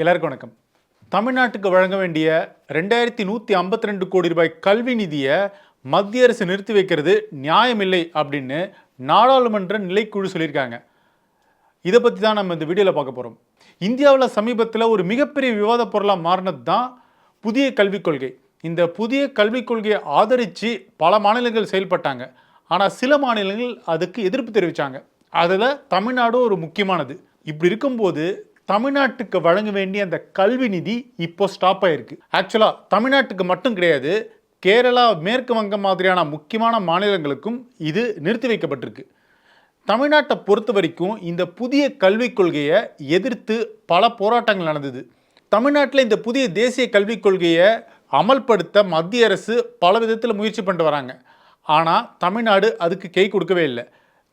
எல்லாருக்கும் வணக்கம். தமிழ்நாட்டுக்கு வழங்க வேண்டிய ரெண்டாயிரத்தி நூற்றி ஐம்பத்தி ரெண்டு கோடி ரூபாய் கல்வி நிதியை மத்திய அரசு நிறுத்தி வைக்கிறது நியாயமில்லை அப்படின்னு நாடாளுமன்ற நிலைக்குழு சொல்லியிருக்காங்க. இதை பற்றி தான் நம்ம இந்த வீடியோவில் பார்க்க போகிறோம் இந்தியாவில் சமீபத்தில் ஒரு மிகப்பெரிய விவாத பொருளாக மாறினது தான் புதிய கல்விக் கொள்கை. இந்த புதிய கல்விக் கொள்கையை ஆதரித்து பல மாநிலங்கள் செயல்பட்டாங்க. ஆனால் சில மாநிலங்கள் அதுக்கு எதிர்ப்பு தெரிவித்தாங்க அதில் தமிழ்நாடும் ஒரு முக்கியமானது. இப்படி இருக்கும்போது தமிழ்நாட்டுக்கு வழங்க வேண்டிய அந்த கல்வி நிதி இப்போ ஸ்டாப் ஆயிருக்கு. ஆக்சுவலாக தமிழ்நாட்டுக்கு மட்டும் கிடையாது கேரளா மேற்கு வங்கம் மாதிரியான முக்கியமான மாநிலங்களுக்கும் இது நிறுத்தி வைக்கப்பட்டிருக்கு. தமிழ்நாட்டை பொறுத்த வரைக்கும் இந்த புதிய கல்விக் கொள்கையை எதிர்த்து பல போராட்டங்கள் நடந்தது. தமிழ்நாட்டில் இந்த புதிய தேசிய கல்விக் கொள்கையை அமல்படுத்த மத்திய அரசு பல விதத்தில் முயற்சி பண்ணிட்டு வராங்க. ஆனால் தமிழ்நாடு அதுக்கு கை கொடுக்கவே இல்லை.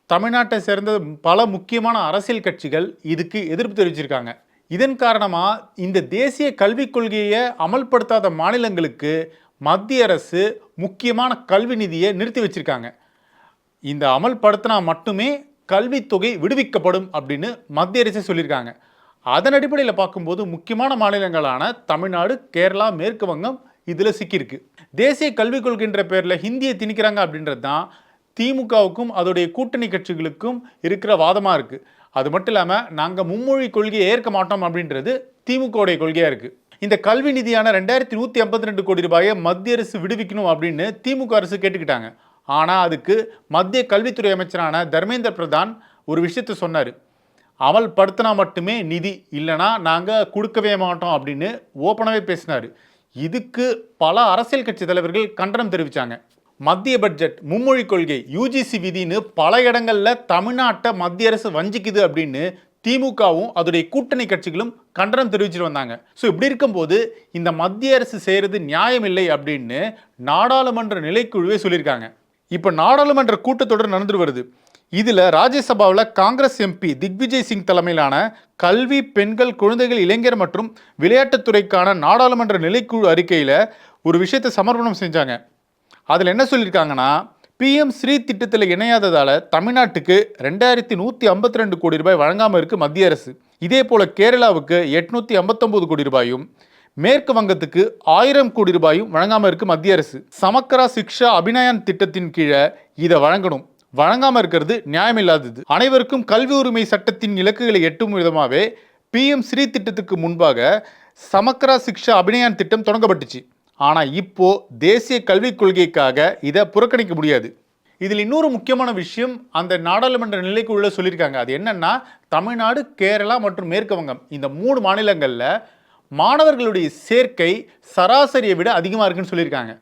தமிழ்நாட்டை சேர்ந்த பல முக்கியமான அரசியல் கட்சிகள் இதுக்கு எதிர்ப்பு தெரிவிச்சிருக்காங்க. இதன் காரணமாக இந்த தேசிய கல்விக் கொள்கையை அமல்படுத்தாத மாநிலங்களுக்கு மத்திய அரசு முக்கியமான கல்வி நிதியை நிறுத்தி வச்சிருக்காங்க. இந்த அமல்படுத்தினா மட்டுமே கல்வித்தொகை விடுவிக்கப்படும் அப்படின்னு மத்திய அரசு சொல்லியிருக்காங்க. அதன் அடிப்படையில் பார்க்கும்போது முக்கியமான மாநிலங்களான தமிழ்நாடு கேரளா மேற்கு வங்கம் இதில் சிக்கியிருக்கு. தேசிய கல்விக் கொள்கைன்ற பேரில் ஹிந்தியை திணிக்கிறாங்க அப்படின்றது தான் திமுகவுக்கும் அதோடைய கூட்டணி கட்சிகளுக்கும் இருக்கிற வாதமாக இருக்குது அது மட்டும் இல்லாமல் நாங்கள் மும்மொழி கொள்கையை ஏற்க மாட்டோம் அப்படின்றது திமுகவுடைய கொள்கையாக இருக்குது இந்த கல்வி நிதியான ரெண்டாயிரத்தி நூற்றி ஐம்பத்தி ரெண்டு கோடி ரூபாயை மத்திய அரசு விடுவிக்கணும் அப்படின்னு திமுக அரசு கேட்டுக்கிட்டாங்க. ஆனால் அதுக்கு மத்திய கல்வித்துறை அமைச்சரான தர்மேந்திர பிரதான் ஒரு விஷயத்த சொன்னார். அமல்படுத்தினா மட்டுமே நிதி இல்லைனா நாங்கள் கொடுக்கவே மாட்டோம் அப்படின்னு ஓப்பனாகவே பேசினார். இதுக்கு பல அரசியல் கட்சி தலைவர்கள் கண்டனம் தெரிவித்தாங்க மத்திய பட்ஜெட் மும்மொழி கொள்கை யூஜிசி விதின்னு பல இடங்களில் தமிழ்நாட்டை மத்திய அரசு வஞ்சிக்குது அப்படின்னு திமுகவும் அதோடைய கூட்டணி கட்சிகளும் கண்டனம் தெரிவிச்சிட்டு வந்தாங்க. ஸோ இப்படி இருக்கும்போது இந்த மத்திய அரசு செய்கிறது நியாயமில்லை அப்படின்னு நாடாளுமன்ற நிலைக்குழுவே சொல்லியிருக்காங்க. இப்போ நாடாளுமன்ற கூட்டத்தொடர் நடந்துட்டு வருது. இதில் ராஜ்யசபாவில் காங்கிரஸ் எம்பி திக்விஜய் சிங் தலைமையிலான கல்வி பெண்கள் குழந்தைகள் இளைஞர் மற்றும் விளையாட்டுத்துறைக்கான நாடாளுமன்ற நிலைக்குழு அறிக்கையில் ஒரு விஷயத்தை சமர்ப்பணம் செஞ்சாங்க. அதில் என்ன சொல்லியிருக்காங்கன்னா பிஎம் ஸ்ரீ திட்டத்தில் இணையாததால் தமிழ்நாட்டுக்கு ரெண்டாயிரத்தி நூற்றி ஐம்பத்தி ரெண்டு கோடி ரூபாய் வழங்காமல் இருக்குது மத்திய அரசு. இதே போல் கேரளாவுக்கு எட்நூற்றி ஐம்பத்தொம்போது கோடி ரூபாயும் மேற்கு வங்கத்துக்கு ஆயிரம் கோடி ரூபாயும் வழங்காமல் இருக்குது மத்திய அரசு. சமக்கரா சிக்ஷா அபிநயன் திட்டத்தின் கீழே இதை வழங்கணும். வழங்காமல் இருக்கிறது நியாயமில்லாதது. அனைவருக்கும் கல்வி உரிமை சட்டத்தின் இலக்குகளை எட்டும் விதமாகவே பிஎம் ஸ்ரீ திட்டத்துக்கு முன்பாக சமக்கரா சிக்ஷா அபிநயான் திட்டம் தொடங்கப்பட்டுச்சு. ஆனால் இப்போ தேசிய கல்விக் கொள்கைக்காக இதை புறக்கணிக்க முடியாது. இதில் இன்னொரு முக்கியமான விஷயம் அந்த நாடாளுமன்ற நிலைக்குள்ள சொல்லியிருக்காங்க. அது என்னன்னா தமிழ்நாடு கேரளா மற்றும் மேற்கு வங்கம் இந்த மூணு மாநிலங்களில் மாணவர்களுடைய சேர்க்கை சராசரியை விட அதிகமாக இருக்குன்னு சொல்லியிருக்காங்க.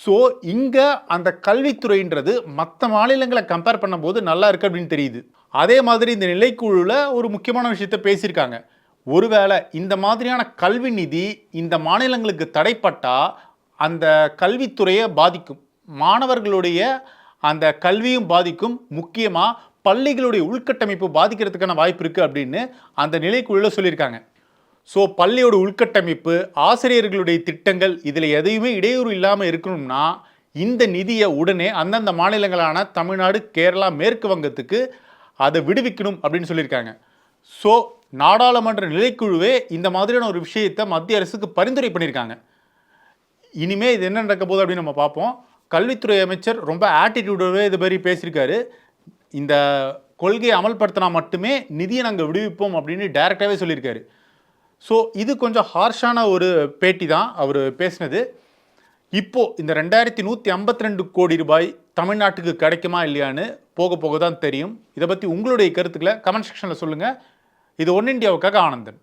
ஸோ இங்கே அந்த கல்வித்துறைன்றது மற்ற மாநிலங்களை கம்பேர் பண்ணும்போது நல்லா இருக்குது அப்படின்னு தெரியுது. அதே மாதிரி இந்த நிலைக்குழுவில் ஒரு முக்கியமான விஷயத்த பேசியிருக்காங்க. ஒருவேளை இந்த மாதிரியான கல்வி நிதி இந்த மாநிலங்களுக்கு தடைப்பட்டால் அந்த கல்வித்துறையை பாதிக்கும். மாணவர்களுடைய அந்த கல்வியும் பாதிக்கும். முக்கியமாக பள்ளிகளுடைய உள்கட்டமைப்பு பாதிக்கிறதுக்கான வாய்ப்பு இருக்குது அப்படின்னு அந்த நிலைக்குழுவில் சொல்லியிருக்காங்க. ஸோ பள்ளியோட உள்கட்டமைப்பு ஆசிரியர்களுடைய திட்டங்கள் இதில் எதையுமே இடையூறு இல்லாமல் இருக்கணும்னா இந்த நிதியை உடனே அந்தந்த மாநிலங்களான தமிழ்நாடு கேரளா மேற்கு வங்கத்துக்கு அதை விடுவிக்கணும் அப்படின்னு சொல்லியிருக்காங்க. ஸோ நாடாளுமன்ற நிலைக்குழுவே இந்த மாதிரியான ஒரு விஷயத்தை மத்திய அரசுக்கு பரிந்துரை பண்ணியிருக்காங்க. இனிமேல் இது என்ன நடக்க போகுது அப்படின்னு நம்ம பார்ப்போம். கல்வித்துறை அமைச்சர் ரொம்ப ஆட்டிடியூடோவே இது மாதிரி பேசியிருக்காரு. இந்த கொள்கையை அமல்படுத்தினா மட்டுமே நிதியை நாங்கள் விடுவிப்போம் அப்படின்னு டைரெக்டாகவே சொல்லியிருக்காரு. ஸோ இது கொஞ்சம் ஹார்ஷான ஒரு பேட்டி தான் அவர் பேசினது. இப்போ இந்த ரெண்டாயிரத்தி நூற்றி ஐம்பத்தி ரெண்டு கோடி ரூபாய் தமிழ்நாட்டுக்கு கிடைக்குமா இல்லையான்னு போக போக தான் தெரியும். இதை பற்றி உங்களுடைய கருத்துக்களை கமெண்ட் செக்ஷனில் சொல்லுங்கள் இது ஒன் இண்டியாவுக்காக ஆனந்தன்.